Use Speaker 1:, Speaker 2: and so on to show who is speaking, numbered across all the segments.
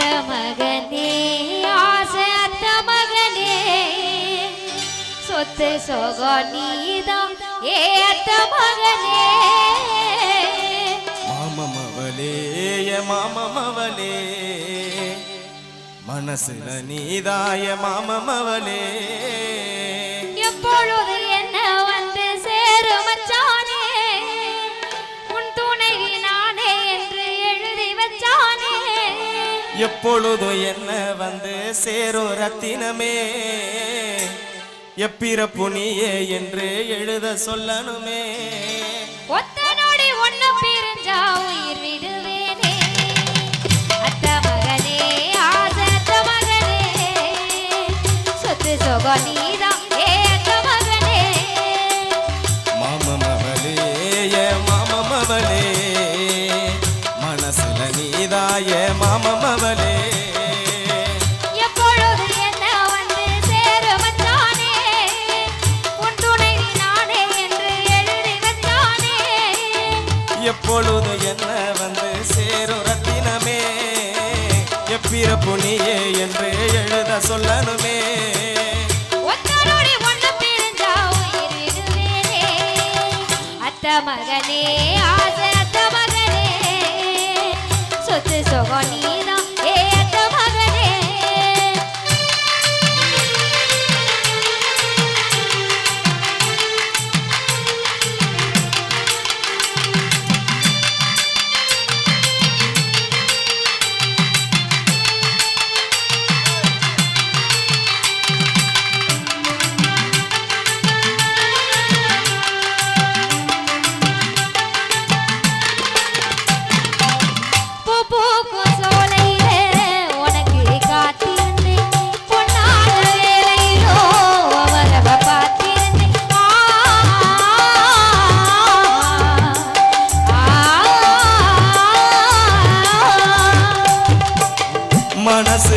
Speaker 1: அத்த மகனே ஆசை அத்த மகனே சொத்து சொகோ நீதான் ஏ அத்த மகனே
Speaker 2: மாமமவளே மாமமவளே. மனசுல நீதாய மாமமவளே.
Speaker 1: எப்பொழுது
Speaker 2: எப்பொழுதும் என்ன வந்து சேரோ ரத்தினமே. எப்பிறப்பு நீயே என்று எழுத சொல்லணுமே.
Speaker 1: ஒத்த ஒண்ணு பிரிஞ்சா உயிர் விடுவேனே. அத்த மகனே ஆசை மகனே சொத்து சொகோ
Speaker 2: நீதாய மாமமவளே
Speaker 1: எப்பொழுது என்ன வந்து
Speaker 2: சேரும் ரத்தினமே? எப்பிறப்பு நீயே என்று எழுத சொல்லணுமே.
Speaker 1: மகனே ஆசை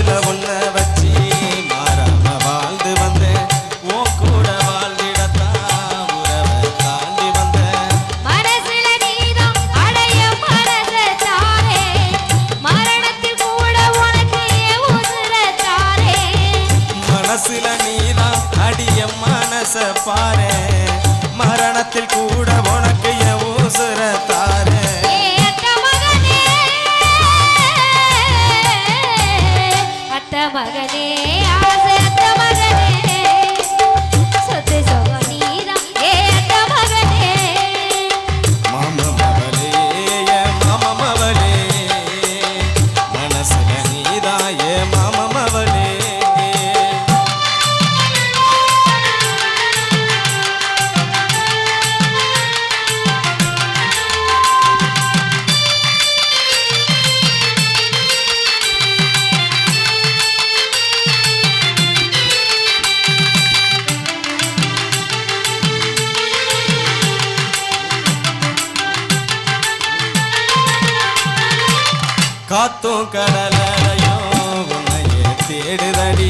Speaker 2: மனசுல உன்ன வச்சு மாறாம வாழ்ந்து வந்தேன் உன் கூட வாழ்ந்திடத்தான் உறவை தாண்டி வந்தேன்
Speaker 1: மனசுல நீதான் அடைய மனச தாரே. மரணத்தில் கூட உனக்கு என் உசுர தாரே.
Speaker 2: மனசுல நீதான் அடிய மனச பாரு மரணத்தில் கூட உனக்கு
Speaker 1: மகனே
Speaker 2: காத்தும் கடலையும் உன்னையே தேடுதடி.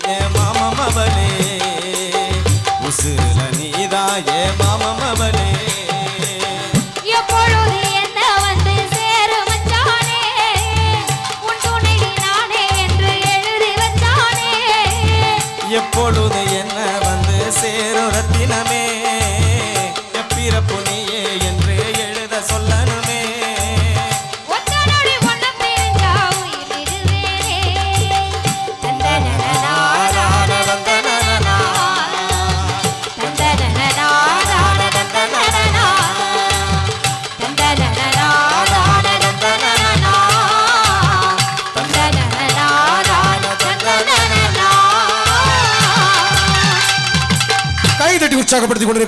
Speaker 3: Chaco particular.